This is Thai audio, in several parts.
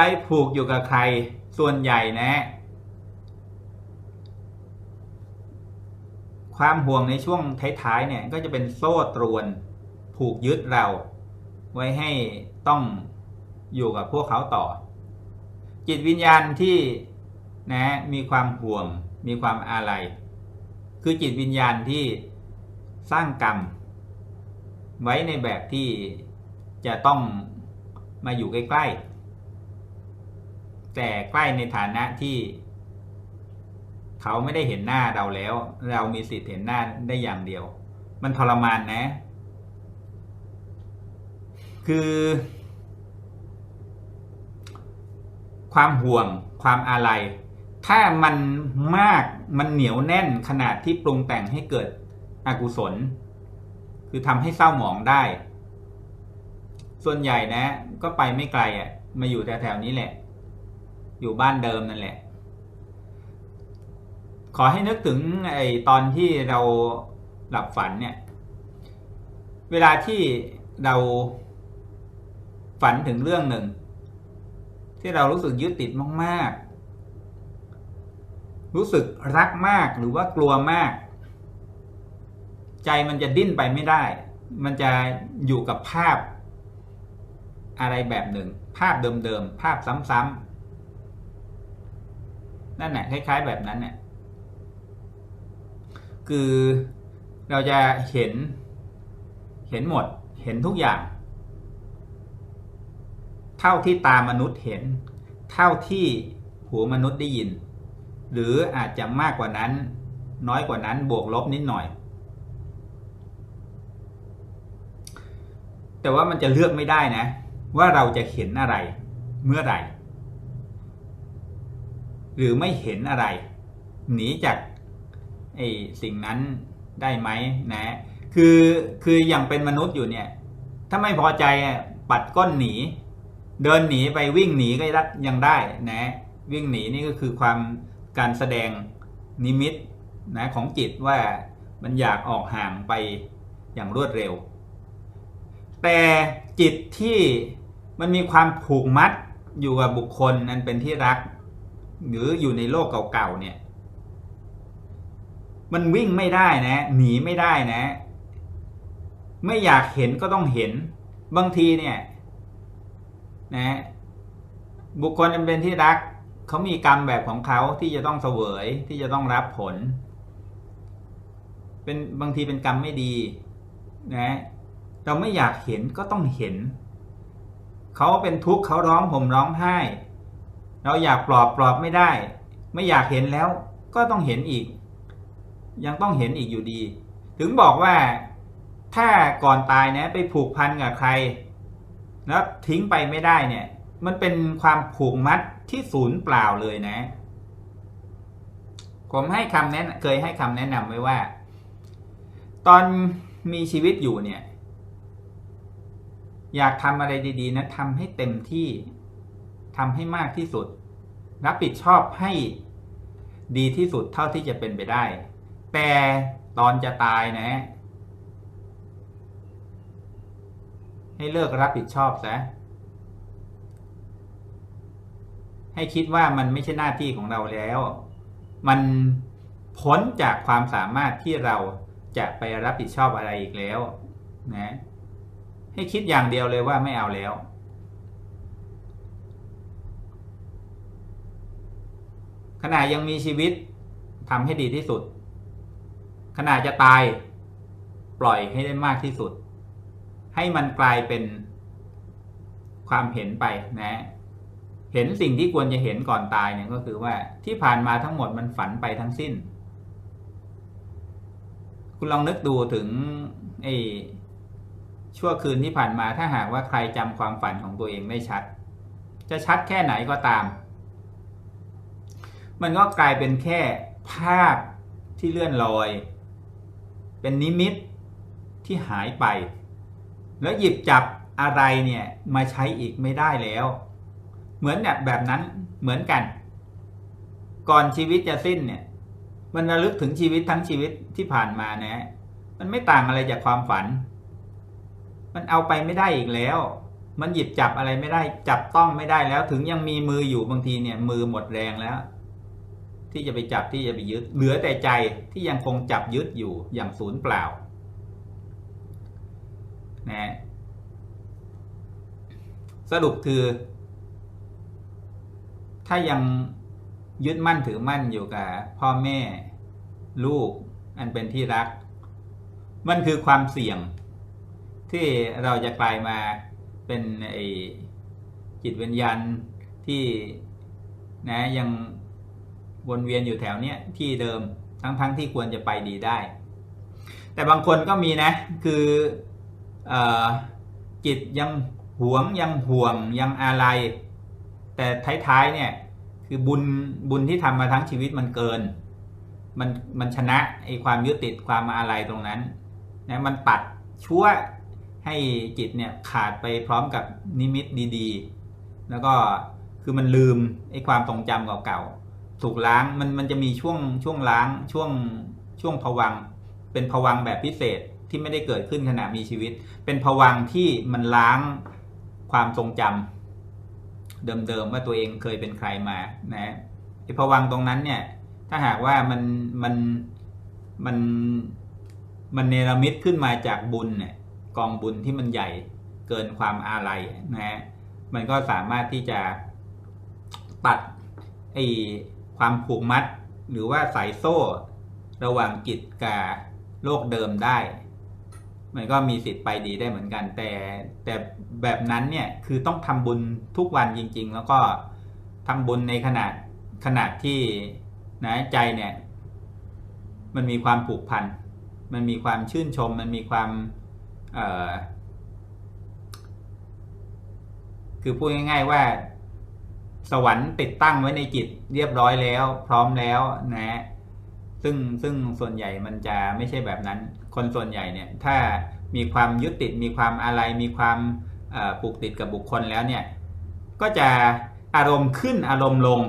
ใจผูกอยู่กับใครส่วนใหญ่นะ ความห่วงในช่วงท้ายๆเนี่ยก็จะเป็นโซ่ตรวน ผูกยึดเรา ไว้ให้ต้องอยู่กับพวกเขาต่อ จิตวิญญาณที่นะมีความห่วง มีความอาลัยคือจิตวิญญาณที่สร้างกรรม ไว้ในแบบที่จะต้องมาอยู่ใกล้ๆ แต่ใกล้ในฐานะที่ เขาไม่ได้เห็นหน้าเราแล้ว เรามีสิทธิ์เห็นหน้าได้อย่างเดียว มันทรมานนะ คือ ความห่วงความอาลัยถ้ามันมากมันเหนียวแน่นขนาดที่ปรุงแต่งให้เกิดอกุศล คือทำให้เศร้าหมองได้ ส่วนใหญ่นะ ก็ไปไม่ไกลอะ่ะ มาอยู่แถวๆนี้แหละ อยู่บ้านเดิมนั่นแหละ ขอให้นึกถึงไอ้ตอนที่เราหลับฝันเนี่ย เวลาที่เราฝันถึงเรื่องหนึ่ง ที่เรารู้สึกยึดติดมากๆ รู้สึกรักมากหรือว่ากลัวมาก ใจมันจะดิ้นไปไม่ได้ มันจะอยู่กับภาพอะไรแบบหนึ่ง ภาพเดิมๆ ภาพซ้ำๆ นั่นแหละคล้ายๆแบบนั้นเนี่ยคือเราจะเห็น เห็นหมดเห็นทุกอย่าง เท่าที่ตามนุษย์เห็น เท่าที่หูมนุษย์ได้ยิน หรืออาจจะมากกว่านั้น น้อยกว่านั้นบวกลบนิดหน่อย แต่ว่ามันจะเลือกไม่ได้นะ ว่าเราจะเห็นอะไรเมื่อไหร่ หรือไม่เห็นอะไร หนีจากไอ้สิ่งนั้นได้ไหมนะคือคืออย่างเป็นมนุษย์อยู่เนี่ย ถ้าไม่พอใจปัดก้นหนี เดินหนีไปวิ่งหนีก็ยังได้นะวิ่งหนีนี่ก็คือความการแสดงนิมิตนะของจิตว่ามันอยากออกห่างไปอย่างรวดเร็ว แต่จิตที่มันมีความผูกมัดอยู่กับบุคคลนั้นเป็นที่รัก หรืออยู่ในโลกเก่าๆเนี่ย มันวิ่งไม่ได้นะ หนีไม่ได้นะ ไม่อยากเห็นก็ต้องเห็น บางทีเนี่ย นะ บุคคลอันเป็นที่รักเขามีกรรมแบบของเขาที่จะต้องเสวยที่จะต้องรับผล เป็นบางทีเป็นกรรมไม่ดี นะ เราไม่อยากเห็นก็ต้องเห็น เขาเป็นทุกข์เขาร้องผมร้องไห้ เราอยากปลอบปลอบไม่ได้ ไม่อยากเห็นแล้วก็ต้องเห็นอีก ยังต้องเห็นอีกอยู่ดี ถึงบอกว่าถ้าก่อนตายนะไปผูกพันกับใคร แล้วทิ้งไปไม่ได้เนี่ย มันเป็นความผูกมัดที่ศูนย์เปล่าเลยนะ ผมให้คำแนะเคยให้คำแนะนำไว้ว่า ตอนมีชีวิตอยู่เนี่ย อยากทำอะไรดี ๆ นะทำให้เต็มที่ ทำให้มากที่สุด รับผิดชอบให้ดีที่สุดเท่าที่จะเป็นไปได้ แต่ตอนจะตายนะ ให้เลิกรับผิดชอบซะให้คิดว่ามันไม่ใช่หน้าที่ของเราแล้ว มันพ้นจากความสามารถที่เราจะไปรับผิดชอบอะไรอีกแล้ว นะ ให้คิดอย่างเดียวเลยว่าไม่เอาแล้ว ขณะยังมีชีวิตทำให้ดีที่สุด ขณะจะตายปล่อยให้ได้มากที่สุด ให้มันกลายเป็นความเห็นไปนะ เห็นสิ่งที่ควรจะเห็นก่อนตายเนี่ยก็คือว่าที่ผ่านมาทั้งหมดมันฝันไปทั้งสิ้น คุณลองนึกดูถึงไอ้ชั่วคืนที่ผ่านมาถ้าหากว่าใครจำความฝันของตัวเองได้ชัด จะชัดแค่ไหนก็ตาม มันก็กลายเป็นแค่ภาพที่เลื่อนลอย เป็นนิมิตที่หายไป แล้วหยิบจับอะไรเนี่ยมาใช้อีกไม่ได้แล้ว เหมือนแบบแบบนั้นเหมือนกัน ก่อนชีวิตจะสิ้นเนี่ย มันระลึกถึงชีวิตทั้งชีวิตที่ผ่านมานะมันไม่ต่างอะไรจากความฝัน มันเอาไปไม่ได้อีกแล้ว มันหยิบจับอะไรไม่ได้ จับต้องไม่ได้แล้ว ถึงยังมีมืออยู่บางทีเนี่ย มือหมดแรงแล้ว ที่จะไปจับที่จะไปยึด เหลือแต่ใจที่ยังคงจับยึดอยู่อย่างศูนย์เปล่านะสรุปคือ ถ้ายังยึดมั่นถือมั่นอยู่กับพ่อแม่ลูกอันเป็นที่รัก มันคือความเสี่ยง ที่เราจะกลายมาเป็นไอจิตวิญญาณที่นะยัง วนเวียนอยู่แถวเนี้ยที่เดิมทั้งๆทที่ควรจะไปดีได้ แต่บางคนก็มีนะคืออจิตยังหวงยังห่วงยังอะไร แต่ท้ายๆเนี่ยคือบุญบุญที่ทำมาทั้งชีวิตมันเกิน มันมันชนะไอ้ความยึดติดความอะไรตรงนั้นนะมันปัดชั่วให้จิตเนี่ยขาดไปพร้อมกับนิมิตดี ๆ แล้วก็คือมันลืมไอ้ความทรงจำเก่าๆ ถูกล้างมันมันจะมีช่วงช่วงล้างช่วงช่วงผวังเป็นผวังแบบพิเศษที่ไม่ได้เกิดขึ้นขณะมีชีวิต เป็นผวังที่มันล้างความทรงจำเดิมๆว่าตัวเองเคยเป็นใครมานะไอ้ผวังตรงนั้นเนี่ย ถ้าหากว่ามันมันมันมันเนรมิตขึ้นมาจากบุญเนี่ยกองบุญที่มันใหญ่เกินความอาลัยนะฮะมันก็สามารถที่จะตัดไอ ความผูกมัด หรือว่าสายโซ่ ระหว่างจิตกับโลกเดิมได้ มันก็มีสิทธิ์ไปดีได้เหมือนกัน แต่แต่แบบนั้นเนี่ยคือต้องทำบุญทุกวันจริง ๆ แล้วก็ทำบุญในขนาดขนาดที่นะใจเนี่ย มันมีความผูกพันมันมีความชื่นชม มันมีความคือพูดง่าย ๆว่า สวรรค์ติดตั้งไว้ในจิตเรียบร้อยแล้ว พร้อมแล้วนะ ซึ่งซึ่งส่วนใหญ่มันจะไม่ใช่แบบนั้น คนส่วนใหญ่เนี่ย ถ้ามีความยึดติดมีความอะไรมีความผูกติดกับบุคคลแล้วเนี่ย ก็จะอารมณ์ขึ้นอารมณ์ลง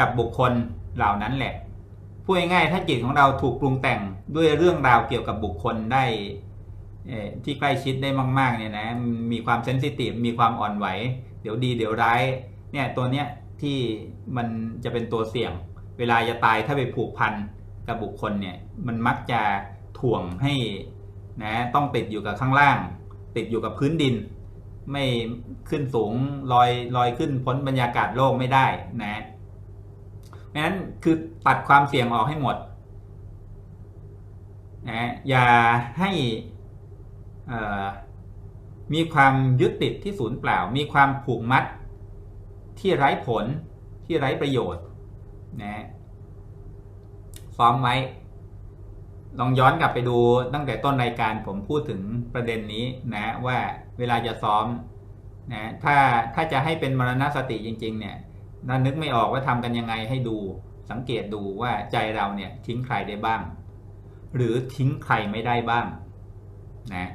กับบุคคลเหล่านั้นแหละพูดง่ายๆถ้าจิตของเราถูกปรุงแต่งด้วยเรื่องราวเกี่ยวกับบุคคลได้ที่ใกล้ชิดได้มาก ๆ เนี่ยนะ มีความเซนซิทีฟมีความอ่อนไหว เดี๋ยวดีเดี๋ยวร้ายเนี่ยตัวเนี้ยที่มันจะเป็นตัวเสี่ยง เวลาจะตายถ้าไปผูกพันกับบุคคลเนี่ยมันมักจะถ่วงให้นะต้องติดอยู่กับข้างล่าง ติดอยู่กับพื้นดิน ไม่ขึ้นสูงลอยลอยขึ้นพ้นบรรยากาศโลกไม่ได้นะเพราะฉะนั้นคือตัดความเสี่ยงออกให้หมดนะอย่าให้ มีความยึดติดที่ศูนย์เปล่า มีความผูกมัด ที่ไร้ผลที่ไร้ประโยชน์นะซ้อมไว้ ลองย้อนกลับไปดูตั้งแต่ต้นรายการผมพูดถึงประเด็นนี้นะว่าเวลาจะซ้อมนะถ้าถ้าจะให้เป็นมรณสติจริง ๆ เนี่ยน่านึกไม่ออกว่าทำกันยังไงให้ดู สังเกตดูว่าใจเราเนี่ยทิ้งใครได้บ้าง หรือทิ้งใครไม่ได้บ้างนะ